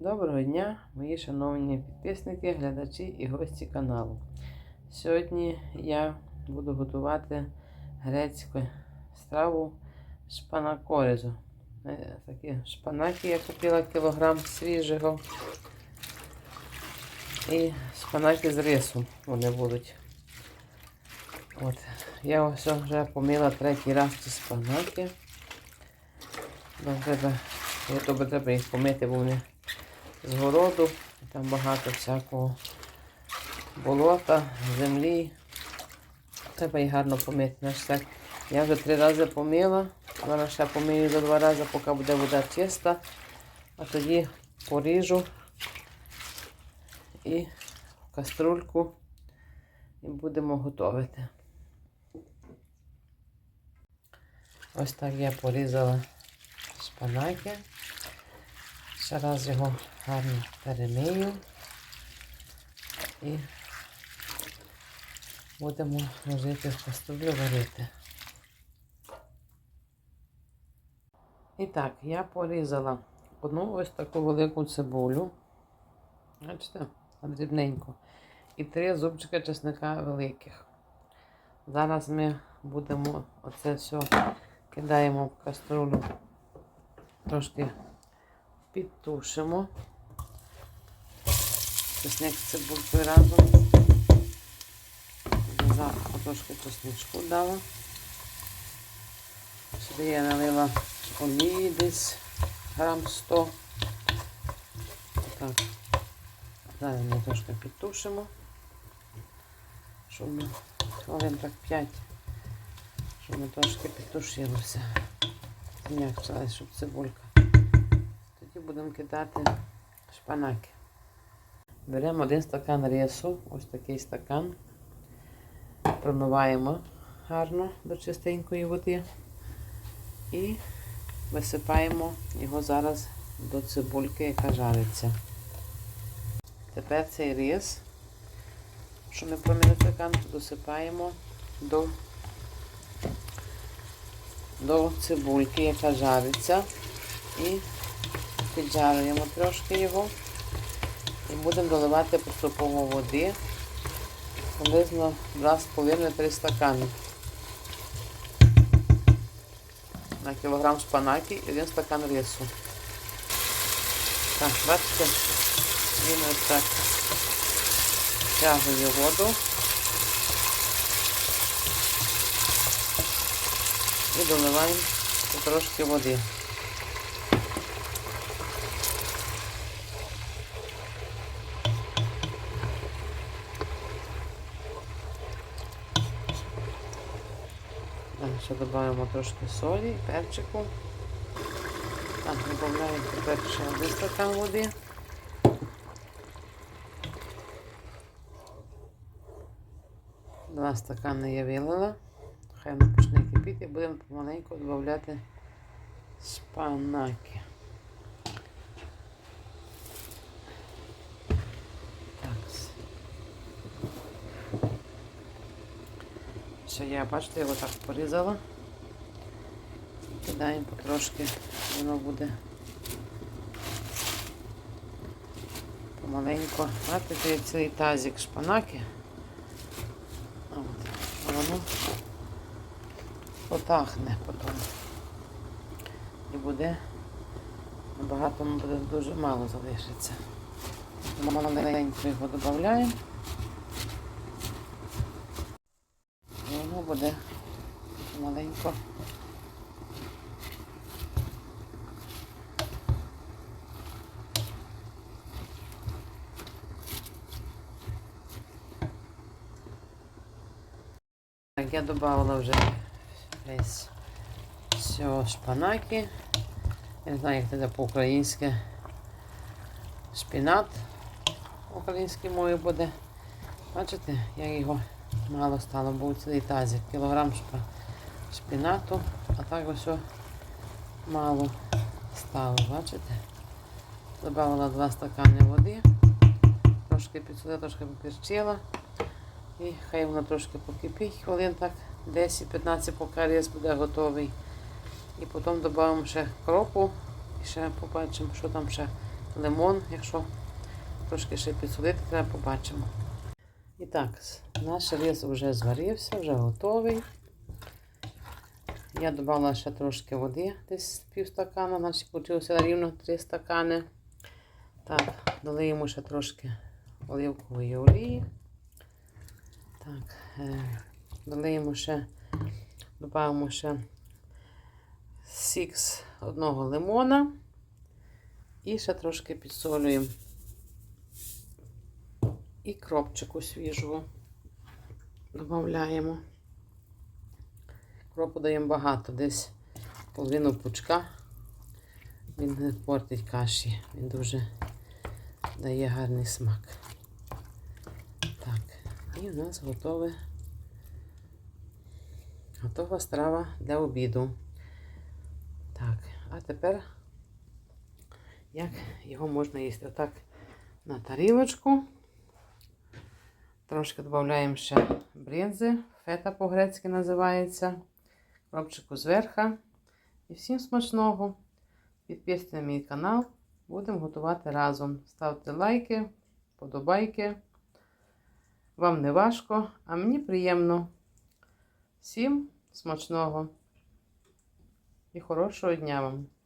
Доброго дня, мої шановні підписники, глядачі і гості каналу. Сьогодні я буду готувати грецьку страву шпанакоризу. Е, Такі шпанаки я купила кілограм свіжого. І шпанаки з рису вони будуть. От. Я ось вже помила третій раз ці шпанаки. Треба, я треба їх помити, бо вони з городу. Там багато всякого болота, землі. Треба їх гарно помити. Так, я вже три рази помила. Зараз ще помию до два рази, поки буде вода чиста. А тоді поріжу і в каструльку і будемо готувати. Ось так я порізала шпанаки. Ще раз його гарно перемию і будемо ложити в каструлю варити. І так, я порізала одну ось таку велику цибулю. Бачите, дрібненько. І три зубчика чесника великих. Зараз ми будемо оце все кидаємо в каструлю, трошки підтушимо. Чесник з цибулькою разом. Запаху трошки чесничку дала. Сюди я налила олії десь грам 100. Так. Зараз ми трошки підтушимо, щоб хвилин так 5, щоб ми трошки підтушилося. Зм'якчилась, щоб цибулька. Будемо кидати шпанаки. Беремо один стакан рису, ось такий стакан. Промиваємо гарно до чистенької води і висипаємо його зараз до цибульки, яка жариться. Тепер цей рис, що ми промили стакан, досипаємо до, до цибульки, яка жариться. І піджарюємо трошки його. І будемо доливати поступово води. Приблизно 2,5-3 стакани. На кілограм шпанаки і 1 стакан рису. Так, бачите, він ось так втягує воду. І доливаємо трошки води. Так, ще додаємо трошки солі, перчику. Так, додаємо тепер ще один стакан води. Два стакани я вилила. Хай воно почне кипіти, будемо помаленьку додати шпанаки. Так. Все, я, бачите, його так порізала. Кидаємо потрошки, воно буде помаленько. Бачите, цей тазик шпанаки. От, воно потахне потім. І буде набагато буде дуже мало залишиться. Маленько його додаємо. І воно буде маленько. Так, я додавала вже весь все шпанаки. Я не знаю, як це по-українськи. Шпінат українською мовою буде. Бачите, як його мало стало, був цілий тазик. Кілограм шпінату, а так ось мало стало, бачите? Добавила два стакани води, трошки підсолила, трошки поперчила. І хай воно трошки покипить, хвилин так 10-15, поки рис буде готовий. І потім додамо ще кропу і ще побачимо, що там ще лимон, якщо трошки ще підсолити, треба побачимо. І так, наш рис вже зварився, вже готовий. Я додала ще трошки води, десь пів стакана, значить вийшло рівно 3 стакани. Так, долиємо ще трошки оливкової олії. Так, е, долиємо ще, додаємо ще сік з одного лимона і ще трошки підсолюємо. І кропчику свіжого додаємо. Кропу даємо багато, десь половину пучка. Він не портить каші, він дуже дає гарний смак. Так, і у нас готове, готова страва для обіду. Так, а тепер як його можна їсти? Отак на тарілочку. Трошки додаємо ще бринзи, фета по-грецьки називається. Кропчику зверху. І всім смачного. Підписуйтесь на мій канал. Будемо готувати разом. Ставте лайки, подобайки. Вам не важко, а мені приємно. Всім смачного і хорошого дня вам!